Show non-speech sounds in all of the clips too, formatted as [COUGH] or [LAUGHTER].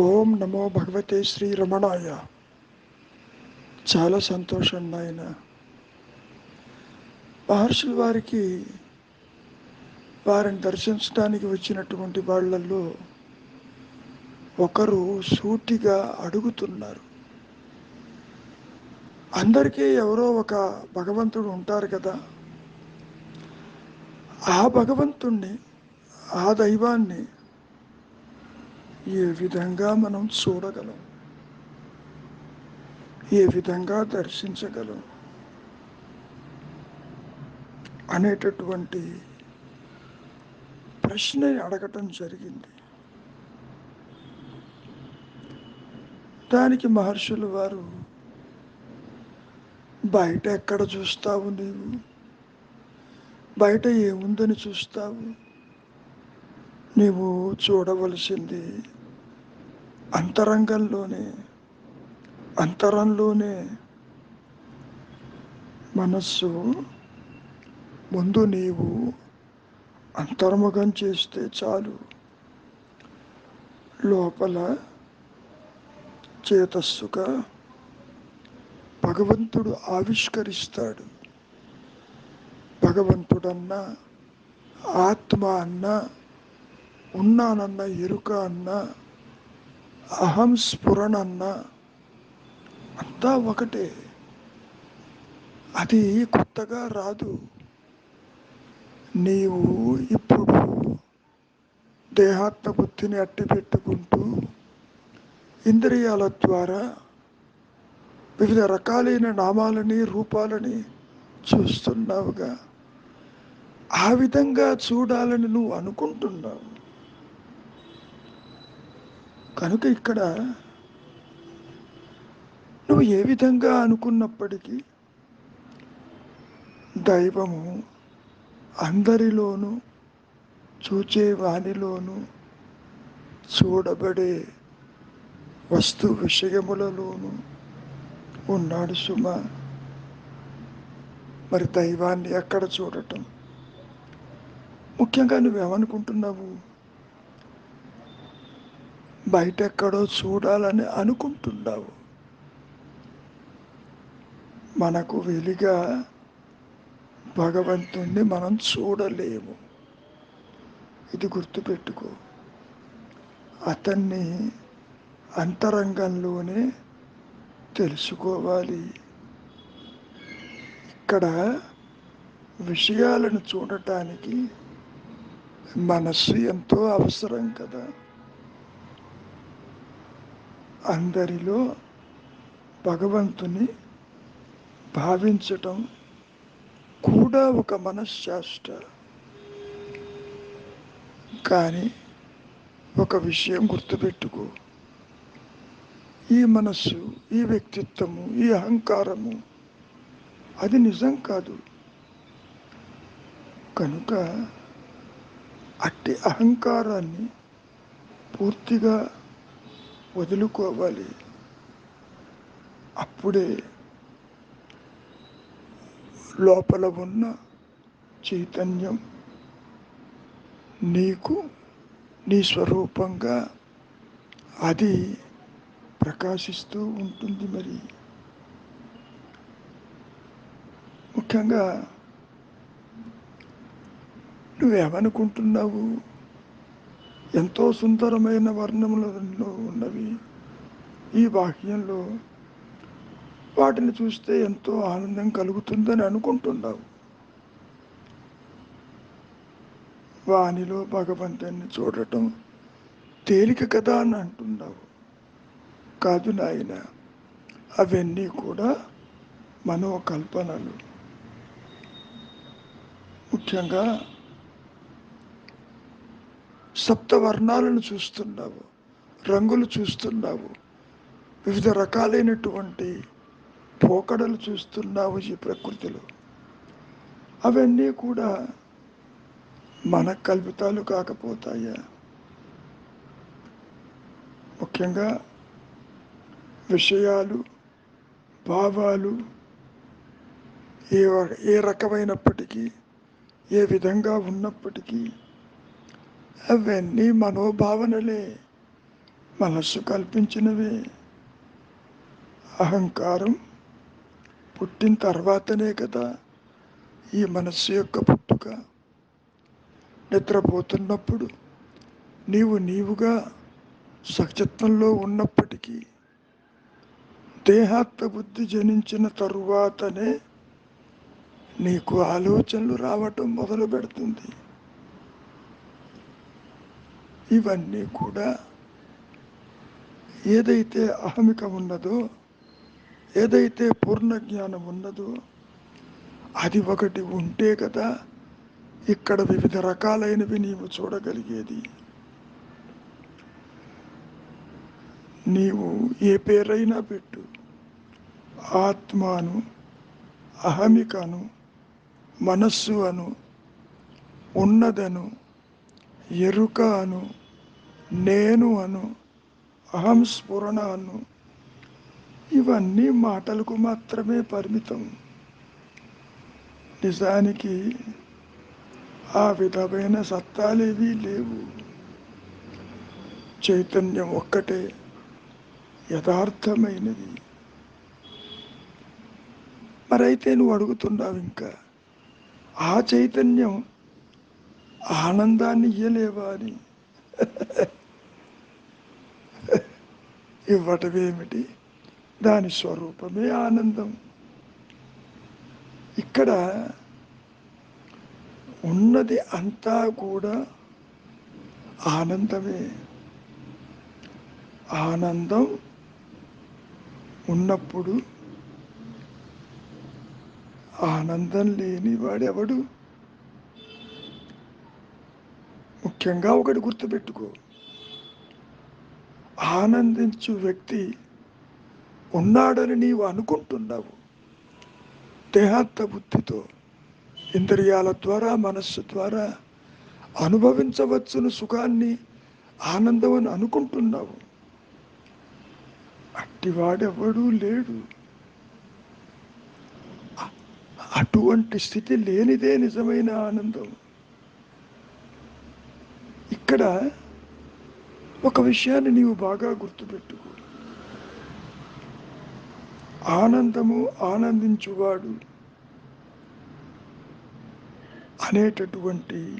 ఓం నమో భగవతే శ్రీ రమణాయ. చాలా సంతోషం నాయన. మహర్షుల వారికి వారిని దర్శించడానికి వచ్చినటువంటి వాళ్ళల్లో ఒకరు సూటిగా అడుగుతున్నారు. అందరికీ ఎవరో ఒక భగవంతుడు ఉంటారు కదా. ఆ భగవంతుణ్ణి ఆ దైవాన్ని ఏ విధంగా మనం చూడగలం? ఏ విధంగా దర్శించగలం? అనేటటువంటి ప్రశ్న అడగటం జరిగింది. దానికి మహర్షులు వారు బయట ఎక్కడ చూస్తావు నీవు? బయట ఏముందని చూస్తావు? నీవు చూడవలసింది అంతరంగంలోనే అంతరంలోనే మనస్సు ముందు నీవు అంతర్ముఖం చేస్తే చాలు. లోపల చేతస్సుగా భగవంతుడు ఆవిష్కరిస్తాడు. భగవంతుడన్నా ఆత్మ అన్న ఉన్నానన్న ఎరుక అన్న అహం స్ఫురణన్న. అంతా ఒకటే. అది కొత్తగా రాదు. నీవు ఇప్పుడు దేహాత్మ బుద్ధిని అట్టి పెట్టుకుంటూ ఇంద్రియాల ద్వారా వివిధ రకాలైన నామాలని రూపాలని చూస్తున్నావుగా. ఆ విధంగా చూడాలని నువ్వు అనుకుంటున్నావు. కనుక ఇక్కడ నువ్వు ఏ విధంగా అనుకున్నప్పటికీ దైవము అందరిలోనూ చూచే వానిలోనూ చూడబడే వస్తు విషయములలోనూ ఉన్నాడు సుమ. మరి దైవాన్ని ఎక్కడ చూడటం? ముఖ్యంగా నువ్వేమనుకుంటున్నావు? బయటెక్కడో చూడాలని అనుకుంటున్నావు. మనకు వెలిగా భగవంతుణ్ణి మనం చూడలేము. ఇది గుర్తుపెట్టుకో. అతన్ని అంతరంగంలోనే తెలుసుకోవాలి. ఇక్కడ విషయాలను చూడటానికి మనస్సు ఎంతో అవసరం కదా. అందరిలో భగవంతుని భావించటం కూడా ఒక మనశ్శాస్త్ర. కానీ ఒక విషయం గుర్తుపెట్టుకో. ఈ మనస్సు ఈ వ్యక్తిత్వము ఈ అహంకారము అది నిజం కాదు. కనుక అట్టి అహంకారాన్ని పూర్తిగా వదులుకోవాలి అప్పుడే లోపల ఉన్న చైతన్యం నీకు నీ స్వరూపంగా అది ప్రకాశిస్తూ ఉంటుంది మరి. ముఖ్యంగా నువ్వేమనుకుంటున్నావు? ఎంతో సుందరమైన వర్ణములలో ఉన్నవి. ఈ వాక్యంలో వాటిని చూస్తే ఎంతో ఆనందం కలుగుతుందని అనుకుంటున్నావు. వానిలో భగవంతుని చూడటం తేలిక కదా అని అంటున్నావు. కాదు నాయన అవన్నీ కూడా మనోకల్పనలు. ముఖ్యంగా సప్తవర్ణాలను చూస్తున్నావు రంగులు చూస్తున్నావు వివిధ రకాలైనటువంటి పోకడలు చూస్తున్నావు ఈ ప్రకృతిలో. అవన్నీ కూడా మన కల్పితాలు కాకపోతాయా? ముఖ్యంగా విషయాలు భావాలు ఏ ఏ రకమైనప్పటికీ ఏ విధంగా ఉన్నప్పటికీ అవన్నీ మనోభావనలే మనస్సు కల్పించినవి. అహంకారం పుట్టిన తర్వాతనే కదా ఈ మనస్సు యొక్క పుట్టుక. నిద్రపోతున్నప్పుడు నీవు నీవుగా సచత్వంలో ఉన్నప్పటికీ దేహాత్మ బుద్ధి జనించిన తరువాతనే నీకు ఆలోచనలు రావటం మొదలు పెడుతుంది ఇవన్నీ కూడా ఏదైతే అహమిక ఉన్నదో ఏదైతే పూర్ణ జ్ఞానం ఉన్నదో అది ఒకటి ఉంటే కదా ఇక్కడ వివిధ రకాలైనవి నీవు చూడగలిగేది. నీవు ఏ పేరైనా పెట్టు. ఆత్మను అహమికను మనస్సు అను ఉన్నదను ఎరుక అను నేను అను అహం స్ఫురణ అను. ఇవన్నీ మాటలకు మాత్రమే పరిమితం. నిజానికి ఆ విధమైన సత్తాలేవీ లేవు. చైతన్యం ఒక్కటే యథార్థమైనది. మరైతే నువ్వు అడుగుతున్నావు ఇంకా ఆ చైతన్యం ఆనందాన్ని ఇయ్యలేవా అని? [LAUGHS] ఇవ్వటమేమిటి దాని స్వరూపమే ఆనందం. ఇక్కడ ఉన్నది అంతా కూడా ఆనందమే. ఆనందం ఉన్నప్పుడు ఆనందం లేని వాడెవడు? ముఖ్యంగా ఒకటి గుర్తుపెట్టుకో. ఆనందించు వ్యక్తి ఉన్నాడని నీవు అనుకుంటున్నావు. దేహాత్మ బుద్ధితో ఇంద్రియాల ద్వారా మనస్సు ద్వారా అనుభవించవచ్చును సుఖాన్ని ఆనందం అని అనుకుంటున్నావు. అట్టివాడెవడూ లేడు. అటువంటి స్థితి లేనిదే నిజమైన ఆనందం. ఇక్కడ ఒక విషయాన్ని నీవు బాగా గుర్తుపెట్టుకో. ఆనందము ఆనందించువాడు అనేటటువంటి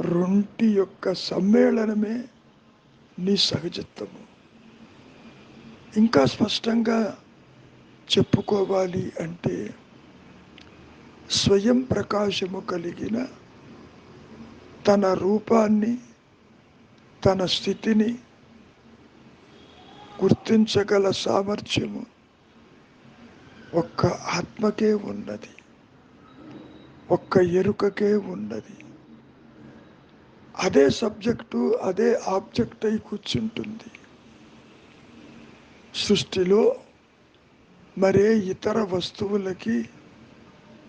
రొంటి యొక్క సమ్మేళనమే నీ సహజత్వము. ఇంకా స్పష్టంగా చెప్పుకోవాలి అంటే స్వయం ప్రకాశము కలిగిన తన రూపాన్ని తన స్థితిని గుర్తించగల సామర్థ్యము ఒక్క ఆత్మకే ఉన్నది. ఒక్క ఎరుకకే ఉన్నది. అదే సబ్జెక్టు అదే ఆబ్జెక్ట్ అయి కూర్చుంటుంది. సృష్టిలో మరే ఇతర వస్తువులకి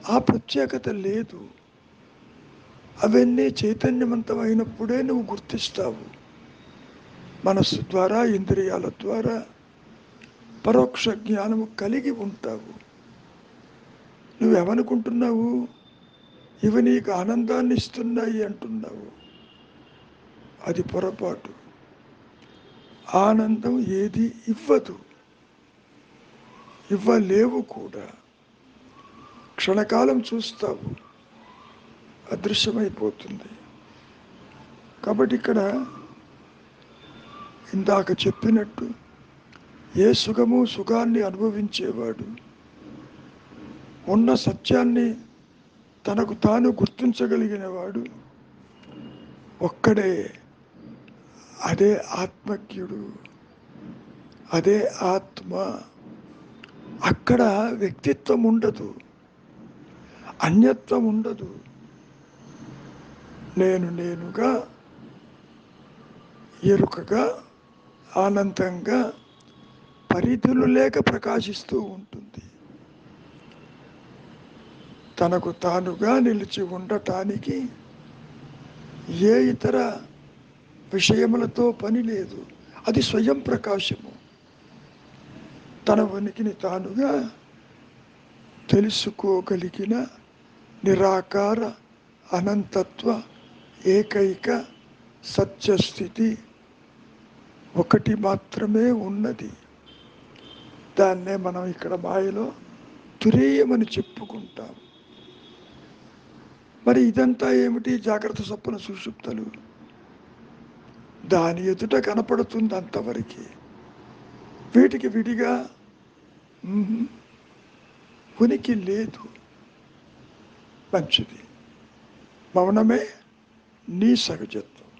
ఆ ప్రత్యేకత లేదు. అవన్నీ చైతన్యవంతమైనప్పుడే నువ్వు గుర్తిస్తావు. మనస్సు ద్వారా ఇంద్రియాల ద్వారా పరోక్ష జ్ఞానము కలిగి ఉంటావు. నువ్వేమనుకుంటున్నావు? ఇవి నీకు ఆనందాన్ని ఇస్తున్నాయి అంటున్నావు. అది పొరపాటు. ఆనందం ఏది ఇవ్వదు. ఇవ్వలేవు కూడా. క్షణకాలం చూస్తావు. అదృశ్యమైపోతుంది. కాబట్టి ఇక్కడ ఇందాక చెప్పినట్టు ఏ సుఖము సుఖాన్ని అనుభవించేవాడు? ఉన్న సత్యాన్ని తనకు తాను గుర్తించగలిగిన వాడు ఒక్కడే అదే ఆత్మజ్ఞుడు అదే ఆత్మ. అక్కడ వ్యక్తిత్వం ఉండదు అన్యత్వం ఉండదు. నేను నేనుగా ఎరుకగా ఆనందంగా పరిధులు లేక ప్రకాశిస్తూ ఉంటుంది. తనకు తానుగా నిలిచి ఉండటానికి ఏ ఇతర విషయములతో పని లేదు. అది స్వయం ప్రకాశము. తన ఉనికిని తానుగా తెలుసుకోగలిగిన నిరాకార అనంతత్వ ఏకైక సత్యస్థితి ఒకటి మాత్రమే ఉన్నది. దాన్నే మనం ఇక్కడ మాయలో తురేయమని చెప్పుకుంటాం. మరి ఇదంతా ఏమిటి? జాగ్రత్త సొప్పన సుషుప్తలు. దాని ఎదుట కనపడుతుంది అంతవరకు వీటికి విడిగా ఉనికి లేదు. మంచిది. మౌనమే నీ సహజత్వం.